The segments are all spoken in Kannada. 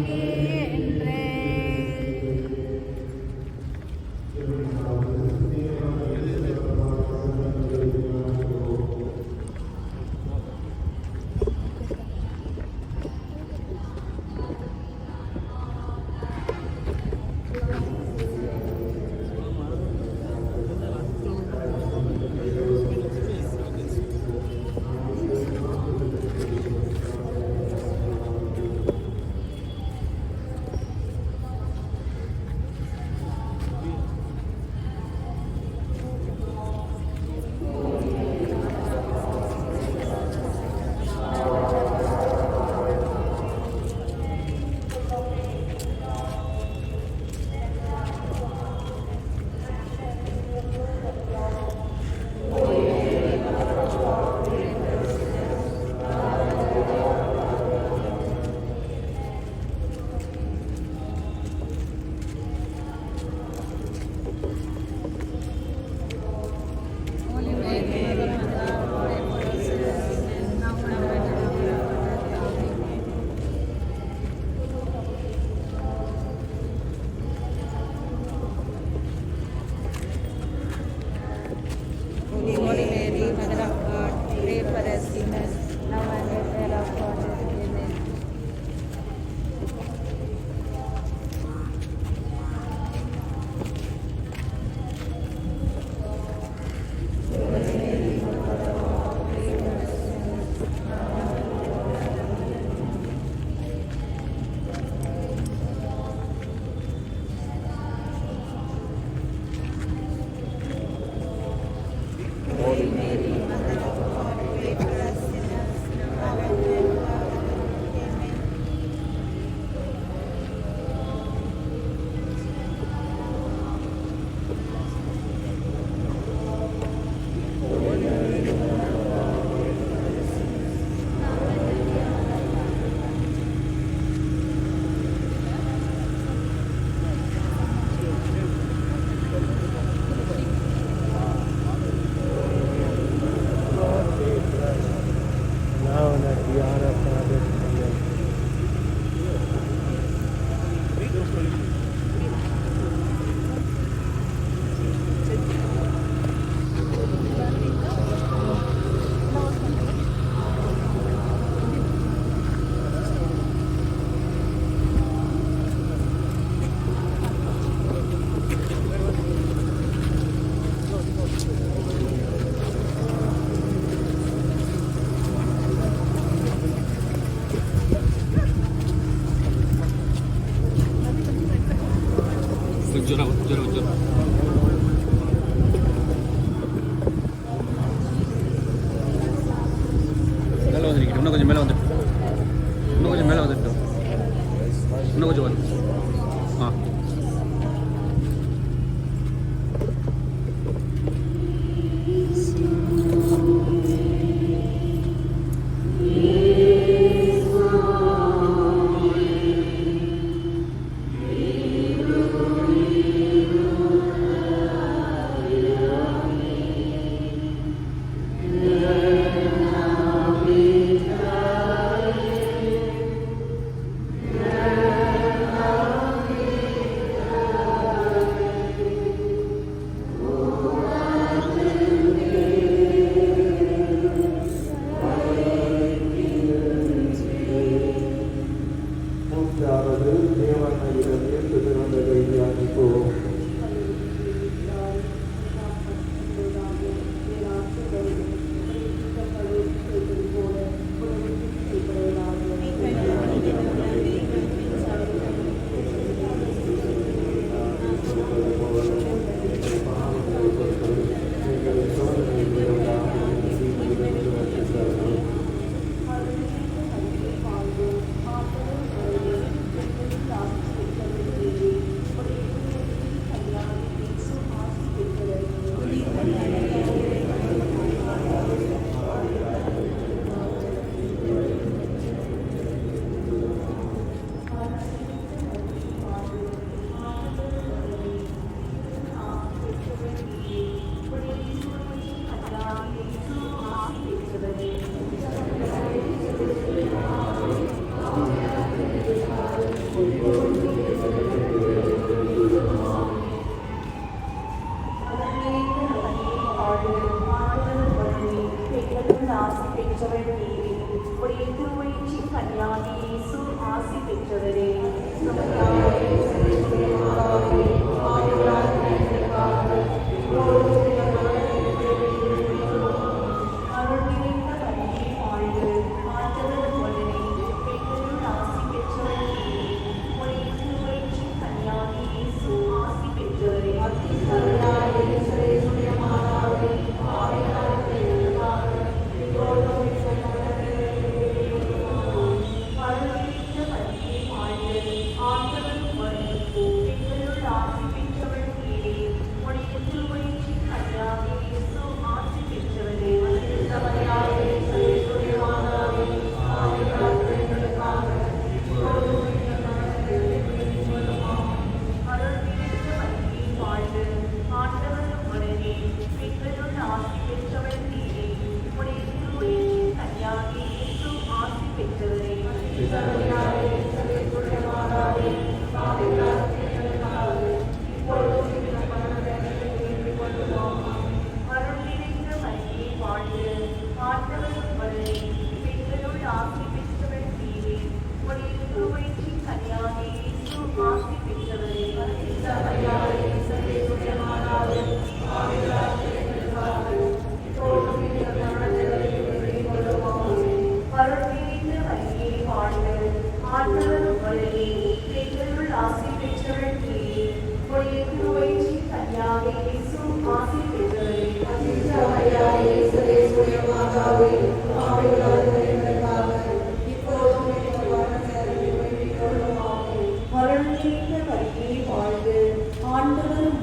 Amen. Ano ko, Joan? Ah.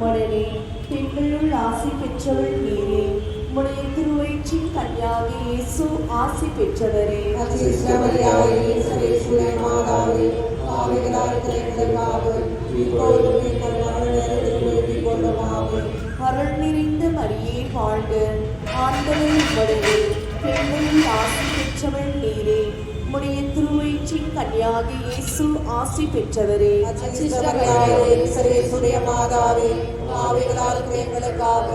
மலரே பெண்களுள் ஆசி பெற்றவள் நீரே. உம்முடைய திருவயிற்றின் கன்னியாகி இயேசு ஆசி பெற்றவரே. அருள் நிறைந்த மரியே வாழ்க. ஆண்களை உமடவே பெண்களில் ஆசி பெற்றவள் நீரே. உம்முடைய திருவயிற்றின் கன்னியாக இயேசு ஆசி பெற்றவரே. மாதாவே மாதாவே பாவிகளால் எங்களுக்காக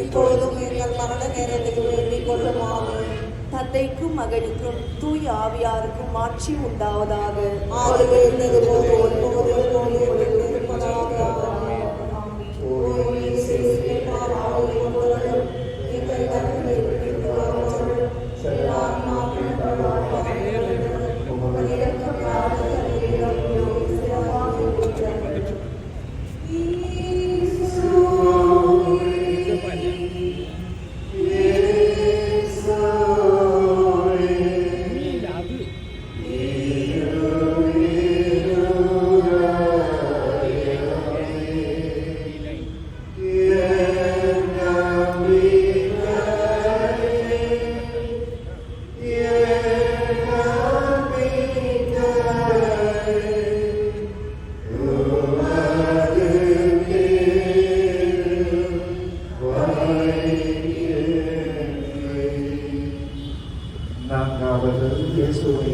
இப்பொழுதும் எங்கள் மரண நேரத்தில் வேண்டிக் கொள்ளும் தந்தைக்கும் மகனுக்கும் தூய் ஆவியாருக்கும் ஆட்சி உண்டாவதாக ஆளுகை இருந்தது போல் எப்பொழுதும் இருப்பதாக.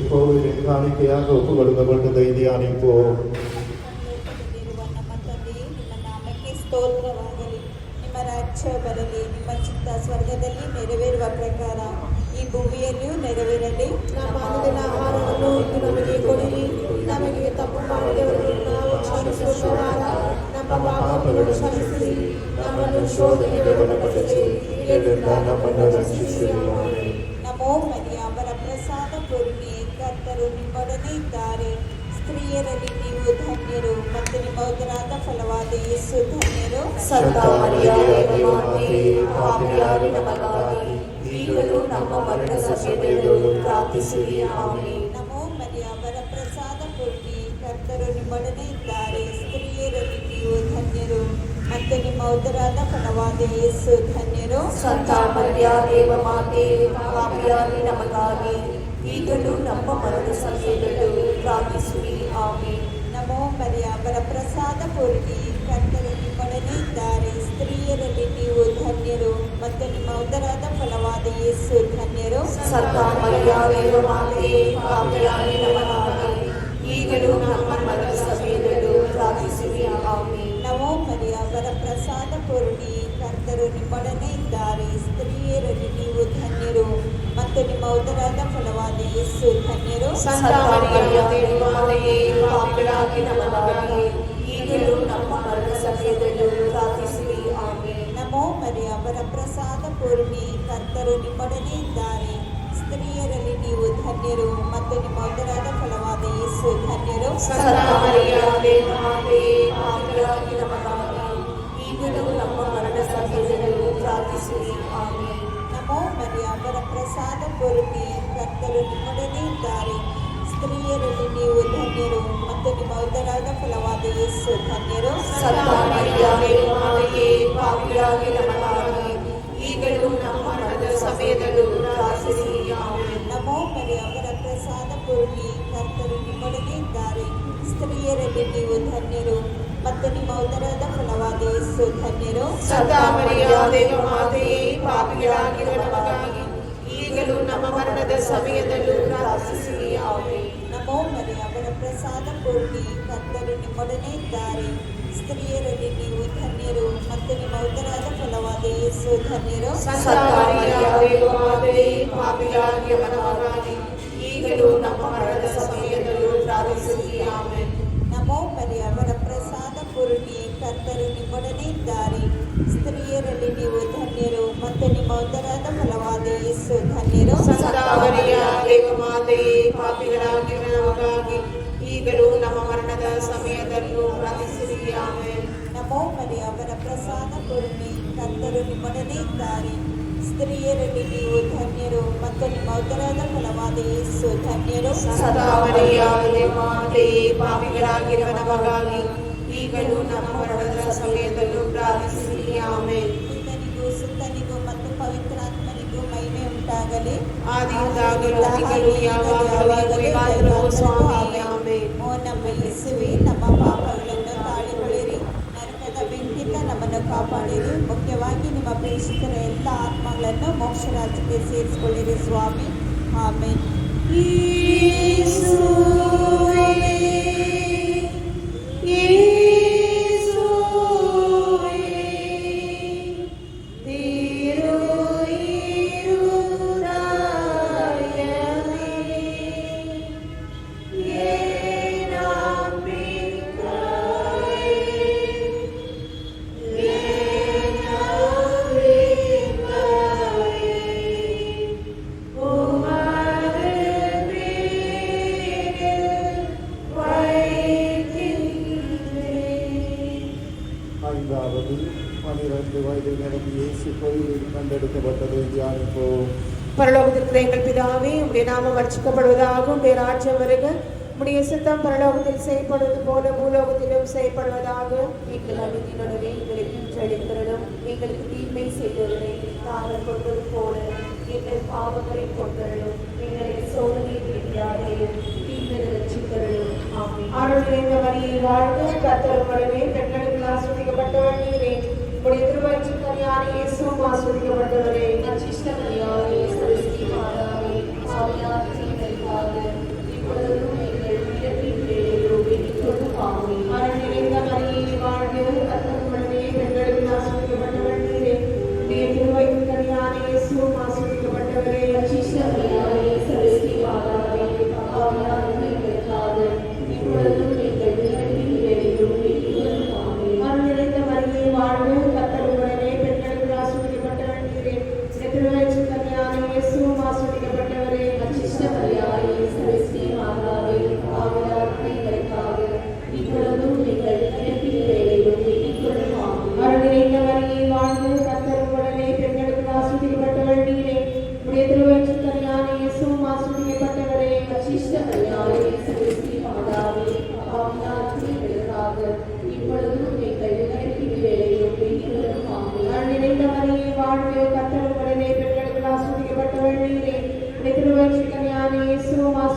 கோவிலின் காணிக்கையாக ஒப்பு கொடுக்கப்பட்டதை தியானிப்போம் ಇರುವ ನಮ್ಮ ತಂದೆಯೇ ನಿಮ್ಮ ನಾಮಕ್ಕೆ ಸ್ತೋತ್ರವಾಗಲಿ ನಿಮ್ಮ ರಾಜ್ಯ ಬರಲಿ ನಿಮ್ಮ ಚಿತ್ತ ಸ್ವರ್ಗದಲ್ಲಿ ನೆರವೇರುವ ಪ್ರಕಾರ ಈ ಭೂಮಿಯಲ್ಲಿಯೂ ನೆರವೇರಲಿ ನಮ್ಮ ಅನುದಿನ ಆಹಾರವನ್ನು ಇಂದು ನಮಗೆ ಕೊಡಿರಿ ನಮಗೆ ತಪ್ಪು ಮಾಡಿದವರಿಗೆ ನಾವು ಕ್ಷಮಿಸುವ ಪ್ರಕಾರ ನಮ್ಮ ಪಾಪಗಳನ್ನು ಕ್ಷಮಿಸಿರಿ ನಮ್ಮನ್ನು ಶೋಧನೆಗೆ ಒಳಪಡಿಸಿ ಕೇಳಿದ ನಮ್ಮನ್ನು ರಕ್ಷಿಸಿರಿ ಕರ್ತರು ನಿಮ್ಮೊಡನೆ ಇದ್ದಾರೆ. ಸ್ತ್ರೀಯರಲ್ಲಿ ನೀವು ಧನ್ಯರು. ಮತ್ತು ನಿಮ್ಮ ಉದರಾದ ಫಲವಾದ ಯೇಸು ಧನ್ಯರು. ಸಂತ ನಮಗಾಗಿ. ಈಗಲೂ ನಮ್ಮ ಮರಣ ಸಮಯದಲ್ಲೂ ಪ್ರಾರ್ಥಿಸಿರಿ. ಆಮೆನ್. ನಮೋ ಮರಿಯ ಅವರ ಪ್ರಸಾದ ಪೂರ್ಣಿ ಕರ್ತರು ನಿಮ್ಮೊಡನೆ ಇದ್ದಾರೆ. ಸ್ತ್ರೀಯರಲ್ಲಿ ನೀವು ಧನ್ಯರು. ಮತ್ತು ನಿಮ್ಮ ಉದರಾದ ಫಲವಾದ ಯೇಸು ಧನ್ಯರು. ಸಂತ ಮರಿಯಾದೇವ ಮಾತೆ ಪಾಪಿಯಾಗಿ ನಮಗಾಗಿ. ಈಗಲೂ ನಮ್ಮ ಮರಣ ಸಮಯದಲ್ಲೂ ಪ್ರಾರ್ಥಿಸಿರಿ ಆಮೆನ್ ನಮೋ ಮರಿಯ ಅವರ ಪ್ರಸಾದ ಪೂರ್ಣಿ ಕರ್ತರು ನಿಮ್ಮೊಡನೆ ಇದ್ದಾರೆ ಸ್ತ್ರೀಯರಲ್ಲಿ ನೀವು ಧನ್ಯರು ಮತ್ತು ನಿಮ್ಮ ಉದರಾದ ಫಲವಾದ ಯೇಸು ಧನ್ಯರು ಸಂತ ಮರಿಯಾದೇವ ಮಾತೆ ಪಾಪಿಯಾಗಿ ನಮಗಾಗಿ ಈಗಲೂ ನಮ್ಮ ಮರಣ ಸಮಯದಲ್ಲೂ ಪ್ರಾರ್ಥಿಸಿರಿ ಆಮೆನ್ ನಮೋ ಮರಿಯ ಅವರ ಪ್ರಸಾದ ಪೂರ್ಣಿ ಕರ್ತರು ನಿಮ್ಮೊಡನೆ ಇದ್ದಾರೆ ಸ್ತ್ರೀಯರಲ್ಲಿ ನೀವು ಧನ್ಯರು ಮತ್ತು ನಿಮ್ಮ ಉದರಾದ ಫಲವಾದ ಯೇಸು ಧನ್ಯರು ಸಂತ ಮರಿಯಾದೇವ ಮಾತೆಯೇ ಪಾಪಿಯಾಗಿ ನಮಗಾಗಿ ಈಗಲೂ ನಮ್ಮ ಮರಣ ಸಮಯದಲ್ಲೂ ಪ್ರಾರ್ಥಿಸಿರಿ ಆಮೆನ್ ನಮೋ ಮರಿಯ ಅವರ ಪ್ರಸಾದ ಪೂರ್ಣಿ ಕರ್ತರು ನಿಮ್ಮೊಡನೆ ಇದ್ದಾರೆ ಸ್ತ್ರೀಯರಲ್ಲಿ ನೀವು ಧನ್ಯರು ಮತ್ತು ನಿಮ್ಮ ಉದರಾದ ಫಲವಾದ ಯೇಸು ಧನ್ಯರು ಸಂತ ಮರಿಯಾದೇವ ಮಾತೆಯೇ ಪಾಪಿಯಾಗಿ ನಮಗಾಗಿ ಈಗಲೂ ನಮ್ಮ ಮರಣ ಸಮಯದಲ್ಲೂ ಪ್ರಾರ್ಥಿಸಿರಿ ಆಮೆನ್ ಮರಿಯ ಅವರ ಪ್ರಸಾದ ಪೂರ್ಣಿ ಕರ್ತರು ನಿಮ್ಮೊಡನೆ ಇದ್ದಾರೆ ಸ್ತ್ರೀಯರಲ್ಲಿ ನೀವು ಧನ್ಯರು ಮತ್ತು ನಿಮ್ಮ ಉದರಾದ ಫಲವಾದ ಯೇಸು ಧನ್ಯರು. ಪಾಪಿಯಾಗಿ ನಮಗಾಗಿ ಈಗಲೂ ನಮ್ಮ ಸಮಯದಲ್ಲೂ ನಮೋ ಮರಿಯ ಅವರ ಪ್ರಸಾದ ಪೂರ್ಣಿ ಕರ್ತರು ನಿಮ್ಮೊಡನೆ ಇದ್ದಾರೆ ಸ್ತ್ರೀಯರಲ್ಲಿ ನೀವು ಧನ್ಯರು ಮತ್ತು ನಿಮ್ಮ ಉದರದ ಫಲವಾದ ಯೇಸು ಧನ್ಯರು. ಸಂತ ಮರಿಯಾದೇವ ಮಾತೆಯೇ ಪಾಪಿಗಳಾಗಿರುವ ನಮಗಾಗಿ ಈಗಲೂ ನಮ್ಮ ಮರಣದ ಸಮಯದಲ್ಲೂ ಪ್ರಾರ್ಥಿಸಿರಿ ನಮೋ ಮರಿ ಅವರ ಪ್ರಸಾದ ಪೂರ್ತಿ ಕರ್ತರು ನಿಮ್ಮೊಡನೆ ಇದ್ದಾರೆ. ಸ್ತ್ರೀಯರಲ್ಲಿ ನೀವು ಧನ್ಯರು ಮತ್ತು ನಿಮ್ಮ ಉದರಾದ ಫಲವಾದ ಯೇಸು ಧನ್ಯರು. ಸಂತ ಮರಿಯಾದೇವ ಮಾತೆಯೇ ಪಾಪಿಗಳಾಗಿರುವ ನಮಗಾಗಿ ಈಗಲೂ ನಮ್ಮ ಮರಣದ ಸಮಯದಲ್ಲೂ ಪ್ರಾರ್ಥಿಸಿರಿ ನಮೋ ಮರಿ ಅವರ ಕರ್ತರು ನಿಮ್ಮೊಡನೆ ಇದ್ದಾರೆ. ಸ್ತ್ರೀಯರಲ್ಲಿ ನೀವು ಧನ್ಯರು ಮತ್ತು ನಿಮ್ಮ ಉದರಾದ ಫಲವಾದ ಯೇಸು ಧನ್ಯರು. ಸಂತ ಮರಿಯಾದೇವ ಮಾತೆಯೇ ಪಾಪಿಗಳಾಗಿ ನಮಗಾಗಿ ಈಗಲೂ ನಮ್ಮ ಮರಣದ ಸಮಯದಲ್ಲೂ ಪ್ರಾರ್ಥಿಸಿರಿ ಆಮೇಲೆ ನಮೋ ಮರಿ ಅವರ ಪ್ರಸಾದ ಪೂರ್ಣಿ ಕರ್ತರು ನಿಮ್ಮೊಡನೆ ಇದ್ದಾರೆ. ಸ್ತ್ರೀಯರಲ್ಲಿ ನೀವು ಧನ್ಯರು ಮತ್ತು ನಿಮ್ಮ ಉದರದ ಫಲವಾದ ಯೇಸು ಧನ್ಯರು. ಸದಾವರಿಯ ಮಾತೆಯೇ ಪಾಪಿಗಳಾಗಿರುವ ನಮಗಾಗಿ ಈಗಲೂ ನಮ್ಮ ಮರಣದ ಸಮಯದಲ್ಲೂ ಪ್ರಾರ್ಥಿಸಿರಿ ಆಮೇಲೆ ಸುತ್ತನಿಗೂ ಮತ್ತು ಪವಿತ್ರಾತ್ಮನಿಗೂ ಮಹಿಮೆ ಉಂಟಾಗಲಿ. ಆದಿಯಿಂದಾಗಲೂ ಈಗಲೂ ಯಾವಾಗಲೂ ಯಾವಾಗಲೂ ಸ್ವಾಮಿ ಆಮೇಲೆ ಓ ನಮ್ಮ ಯೇಸುವೆ ನಮ್ಮ ಪಾಪಗಳನ್ನು ತಾಳಿಕೊಳ್ಳಿರಿ. ನರಕದ ಬೆಂಕಿಯಿಂದ ನಮ್ಮನ್ನು ಕಾಪಾಡಿರಿ. ಮುಖ್ಯವಾಗಿ ನಿಮ್ಮ ಪ್ರೇಷಿತರ ಎಲ್ಲ ಆತ್ಮಗಳನ್ನು ಮೋಕ್ಷ ರಾಜ್ಯಕ್ಕೆ ಸೇರಿಸಿಕೊಳ್ಳಿರಿ ಸ್ವಾಮಿ. ಆಮೇಲೆ ஐந்தாவது பனிரெண்டு வயது நிரம்பி இயேசு கோயிலில் கண்டெடுக்கப்பட்டதை. தியானிப்போம் பரலோகத்திற்கு எங்கள் பிதாவே உடைய நாமம் வர்ச்சிக்கப்படுவதாக உடைய ராஜ்யம் வருக. உடைய சித்தம் பரலோகத்தில் செய்யப்படுவது போல பூலோகத்திலும் செய்யப்படுவதாக எங்கள் அனுதினுடனே எங்களுக்கு செழிக்கிறதும் எங்களுக்கு தீமை செய்தவரை நாங்கள் கொள்வது போல எங்கள் பாவங்களை கொண்டரும் எங்களை சோதனை விதியாதையும் தீமை ரட்சிக்கிறதும் அருள் நிறைந்த வரியை வாழ்ந்து கத்தருடனே ஆசிரிக்கப்பட்டவர்களே உடைய திருவயிற்று கனியான இயேசுவும் ஆசிரிக்கப்பட்டவரே நச்சிஷ்ட கனியார்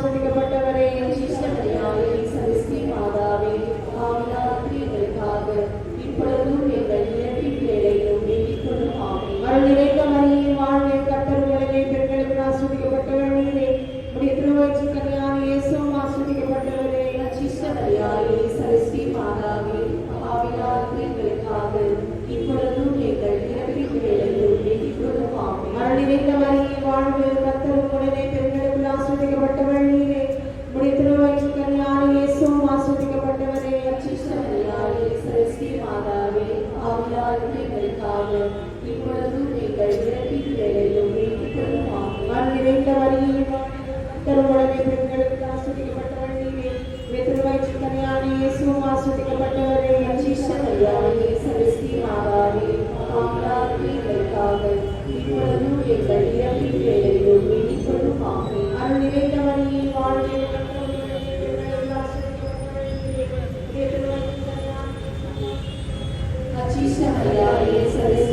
ಸಂಬಂಧಪಟ್ಟ ஈஸ்வரியாயே சதே